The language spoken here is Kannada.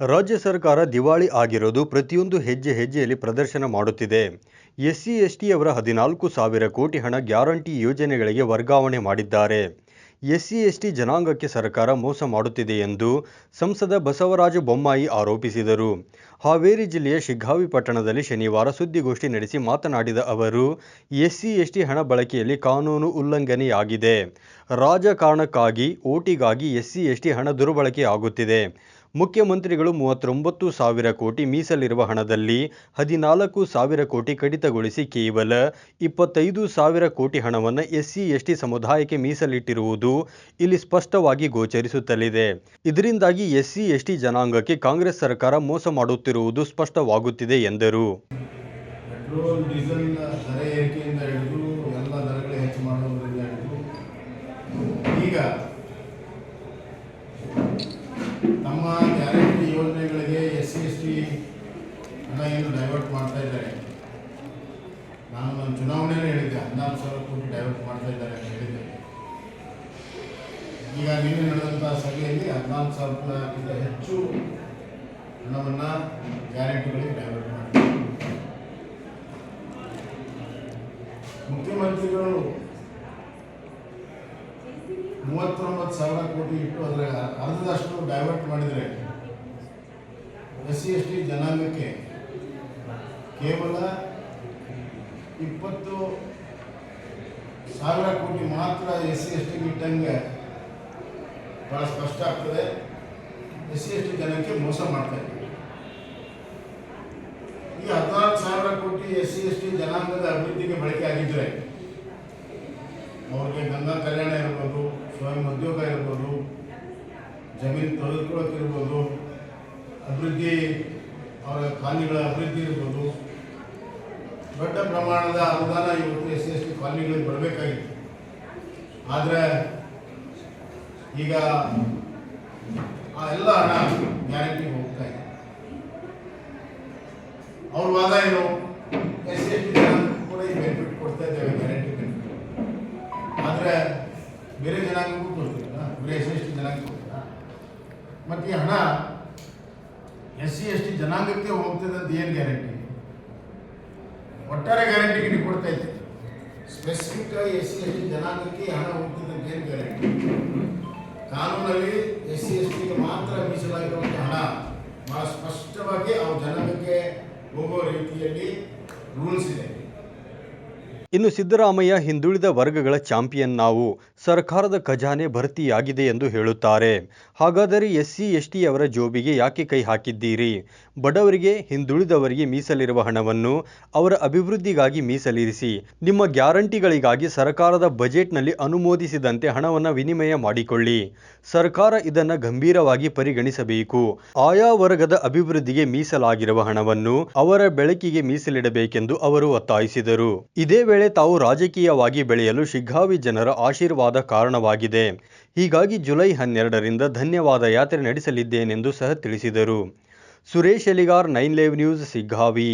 ರಾಜ್ಯ ಸರ್ಕಾರ ದಿವಾಳಿ ಆಗಿರೋದು ಪ್ರತಿಯೊಂದು ಹೆಜ್ಜೆ ಹೆಜ್ಜೆಯಲ್ಲಿ ಪ್ರದರ್ಶನ ಮಾಡುತ್ತಿದೆ. ಎಸ್ಸಿ ಎಸ್ಟಿಯವರ ಹದಿನಾಲ್ಕು ಸಾವಿರ ಕೋಟಿ ಹಣ ಗ್ಯಾರಂಟಿ ಯೋಜನೆಗಳಿಗೆ ವರ್ಗಾವಣೆ ಮಾಡಿದ್ದಾರೆ. ಎಸ್ಸಿ, ಎಸ್ಟಿ ಜನಾಂಗಕ್ಕೆ ಸರ್ಕಾರ ಮೋಸ ಮಾಡುತ್ತಿದೆ ಎಂದು ಸಂಸದ ಬಸವರಾಜ ಬೊಮ್ಮಾಯಿ ಆರೋಪಿಸಿದರು. ಹಾವೇರಿ ಜಿಲ್ಲೆಯ ಶಿಗ್ಗಾವಿ ಪಟ್ಟಣದಲ್ಲಿ ಶನಿವಾರ ಸುದ್ದಿಗೋಷ್ಠಿ ನಡೆಸಿ ಮಾತನಾಡಿದ ಅವರು, ಎಸ್ಸಿ, ಎಸ್ಟಿ ಹಣ ಬಳಕೆಯಲ್ಲಿ ಕಾನೂನು ಉಲ್ಲಂಘನೆಯಾಗಿದೆ. ರಾಜಕಾರಣಕ್ಕಾಗಿ, ಓಟಿಗಾಗಿ ಎಸ್ಸಿ, ಎಸ್ಟಿ ಹಣ ದುರ್ಬಳಕೆ ಆಗುತ್ತಿದೆ ಮುಖ್ಯಮಂತ್ರಿಗಳು ಮೂವತ್ತೊಂಬತ್ತು ಸಾವಿರ ಕೋಟಿ ಮೀಸಲಿರುವ ಹಣದಲ್ಲಿ ಹದಿನಾಲ್ಕು ಸಾವಿರ ಕೋಟಿ ಕಡಿತಗೊಳಿಸಿ ಕೇವಲ ಇಪ್ಪತ್ತೈದು ಸಾವಿರ ಕೋಟಿ ಹಣವನ್ನು ಎಸ್ಸಿ, ಎಸ್ಟಿ ಸಮುದಾಯಕ್ಕೆ ಮೀಸಲಿಟ್ಟಿರುವುದು ಇಲ್ಲಿ ಸ್ಪಷ್ಟವಾಗಿ ಗೋಚರಿಸುತ್ತಲಿದೆ. ಇದರಿಂದಾಗಿ ಎಸ್ಸಿ, ಎಸ್ಟಿ ಜನಾಂಗಕ್ಕೆ ಕಾಂಗ್ರೆಸ್ ಸರ್ಕಾರ ಮೋಸ ಮಾಡುತ್ತಿರುವುದು ಸ್ಪಷ್ಟವಾಗುತ್ತಿದೆ ಎಂದರು ಡೀಸೆಲ್ ದರ ಏರಿಕೆಯಿಂದ ಹಿಡಿದು ಎಲ್ಲ ದರಗಳು ಹೆಚ್ಚು ಮಾಡೋದ್ರಿಂದ ಹಿಡಿದು ಈಗ ನಮ್ಮ ಗ್ಯಾರಂಟಿ ಯೋಜನೆಗಳಿಗೆ ಎಸ್ ಸಿ ಎಸ್ ಟಿ ಹಣ ಏನು ಡೈವರ್ಟ್ ಮಾಡ್ತಾ ಇದ್ದಾರೆ. ನಾನು ನನ್ನ ಚುನಾವಣೆಯಲ್ಲಿ ಹೇಳಿದ್ದೆ, ಹದಿನಾಲ್ಕು ಸಾವಿರ ಕೋಟಿ ಡೈವರ್ಟ್ ಮಾಡ್ತಾ ಇದ್ದಾರೆ ಅಂತ ಹೇಳಿದ್ದೆ. ಈಗ ನಿನ್ನೆ ನಡೆದಂಥ ಸಭೆಯಲ್ಲಿ ಹದಿನಾಲ್ಕು ಸಾವಿರ ರೂಪಾಯಿಗಿಂತ ಹೆಚ್ಚು ಹಣವನ್ನು ಗ್ಯಾರಂಟಿಗಳಿಗೆ ಡೈವರ್ಟ್ ಮಾಡಿದ್ದಾರೆ. ಮುಖ್ಯಮಂತ್ರಿಗಳು ಮೂವತ್ತೊಂಬತ್ತು ಸಾವಿರ ಕೋಟಿ ಇಟ್ಟು ಅದರ ಅರ್ಧದಷ್ಟು ಡೈವರ್ಟ್ ಮಾಡಿದರೆ, ಎಸ್ ಸಿ ಎಸ್ ಟಿ ಜನಾಂಗಕ್ಕೆ ಕೇವಲ ಇಪ್ಪತ್ತು ಸಾವಿರ ಕೋಟಿ ಮಾತ್ರ ಎಸ್ ಸಿ ಎಸ್ ಟಿ ಬಿಟ್ಟಂಗೆ ಭಾಳ ಸ್ಪಷ್ಟ ಆಗ್ತದೆ. ಎಸ್ ಸಿ ಎಸ್ ಟಿ ಜನಕ್ಕೆ ಮೋಸ ಮಾಡ್ತಾ ಇದ್ದೀವಿ ಈ ಹದಿನಾಲ್ಕು ಸಾವಿರ ಕೋಟಿ ಎಸ್ ಸಿ ಎಸ್ ಟಿ ಜನಾಂಗದ ಅಭಿವೃದ್ಧಿಗೆ ಬಳಕೆ ಆಗಿದ್ರೆ ಅವ್ರಿಗೆ ಗಂಗಾ ಕಲ್ಯಾಣ ಇರ್ಬೋದು, ಸ್ವಯಂ ಉದ್ಯೋಗ ಇರ್ಬೋದು, ಜಮೀನು ತೊಳೆದುಕೊಳ್ಳೋಕ್ಕಿರ್ಬೋದು ಅಭಿವೃದ್ಧಿ, ಅವರ ಕಾಲನಿಗಳ ಅಭಿವೃದ್ಧಿ ಇರ್ಬೋದು ದೊಡ್ಡ ಪ್ರಮಾಣದ ಅನುದಾನ ಇವತ್ತು ಎಸ್ ಸಿ ಎಸ್ ಟಿ ಕಾಲನಿಗಳಿಗೆ ಬರಬೇಕಾಗಿತ್ತು. ಆದರೆ ಈಗ ಆ ಎಲ್ಲ ಹಣ ಗ್ಯಾರಂಟಿ ಹೋಗ್ತಾ ಇದೆ. ಅವ್ರ ವಾದ ಏನು ಎಸ್ ಸಿ ಎಸ್ ಟಿ ಕೂಡ ಈ ಬೆನಿಫಿಟ್ ಕೊಡ್ತಾ ಇದ್ದೇವೆ ಗ್ಯಾರಂಟಿ ಬೆನಿಫಿಟ್ ಆದರೆ ಬೇರೆ ಜನಾಂಗಕ್ಕೂ ಕೊಡ್ತೀರಲ್ಲ ಬೇರೆ ಎಸ್ ಸಿ ಎಸ್ ಟಿ ಜನಾಂಗಕ್ಕೆ ಕೊಡ್ತೀರಾ ಮತ್ತು ಈ ಹಣ ಎಸ್ ಸಿ ಎಸ್ ಟಿ ಜನಾಂಗಕ್ಕೆ ಹೋಗ್ತದೆ ಅಂತ ಏನು ಗ್ಯಾರಂಟಿ ಒಟ್ಟಾರೆ ಗ್ಯಾರಂಟಿ ನೀವು ಕೊಡ್ತಾ ಇದ್ದೀವಿ ಸ್ಪೆಸಿಫಿಕ್ ಆಗಿ ಎಸ್ ಸಿ ಎಸ್ ಟಿ ಜನಾಂಗಕ್ಕೆ ಹಣ ಹುಟ್ಟಿದಂತೆ ಏನು ಗ್ಯಾರಂಟಿ ಕಾನೂನಲ್ಲಿ ಎಸ್ ಸಿ ಎಸ್ ಟಿಗೆ ಮಾತ್ರ ಮೀಸಲಾಗಿರುವಂಥ ಹಣ ಬಹಳ ಸ್ಪಷ್ಟವಾಗಿ ಅವ್ರ ಜನಾಂಗಕ್ಕೆ ಹೋಗೋ ರೀತಿಯಲ್ಲಿ ರೂಲ್ಸ್ ಇದೆ. ಇನ್ನು ಸಿದ್ದರಾಮಯ್ಯ ಹಿಂದುಳಿದ ವರ್ಗಗಳ ಚಾಂಪಿಯನ್ ನಾವು. ಸರ್ಕಾರದ ಖಜಾನೆ ಭರ್ತಿಯಾಗಿದೆ ಎಂದು ಹೇಳುತ್ತಾರೆ. ಹಾಗಾದರೆ ಎಸ್ಸಿ, ಎಸ್ಟಿ ಅವರ ಜೋಬಿಗೆ ಯಾಕೆ ಕೈ ಹಾಕಿದ್ದೀರಿ? ಬಡವರಿಗೆ, ಹಿಂದುಳಿದವರಿಗೆ ಮೀಸಲಿರುವ ಹಣವನ್ನು ಅವರ ಅಭಿವೃದ್ಧಿಗಾಗಿ ಮೀಸಲಿರಿಸಿ. ನಿಮ್ಮ ಗ್ಯಾರಂಟಿಗಳಿಗಾಗಿ ಸರ್ಕಾರದ ಬಜೆಟ್ನಲ್ಲಿ ಅನುಮೋದಿಸಿದಂತೆ ಹಣವನ್ನು ವಿನಿಮಯ ಮಾಡಿಕೊಳ್ಳಿ. ಸರ್ಕಾರ ಇದನ್ನು ಗಂಭೀರವಾಗಿ ಪರಿಗಣಿಸಬೇಕು. ಆಯಾ ವರ್ಗದ ಅಭಿವೃದ್ಧಿಗೆ ಮೀಸಲಾಗಿರುವ ಹಣವನ್ನು ಅವರ ಬೆಳಕಿಗೆ ಮೀಸಲಿಡಬೇಕೆಂದು ಅವರು ಒತ್ತಾಯಿಸಿದರು. ಇದೇ ವೇಳೆ ತಾವು ರಾಜಕೀಯವಾಗಿ ಬೆಳೆಯಲು ಶಿಗ್ಗಾವಿ ಜನರ ಆಶೀರ್ವಾದ ಕಾರಣವಾಗಿದೆ. ಹೀಗಾಗಿ ಜುಲೈ ಹನ್ನೆರಡರಿಂದ ಧನ್ಯವಾದ ಯಾತ್ರೆ ನಡೆಸಲಿದ್ದೇನೆಂದು ಸಹ ತಿಳಿಸಿದರು. Suresh Eligar, nine live news Siggavi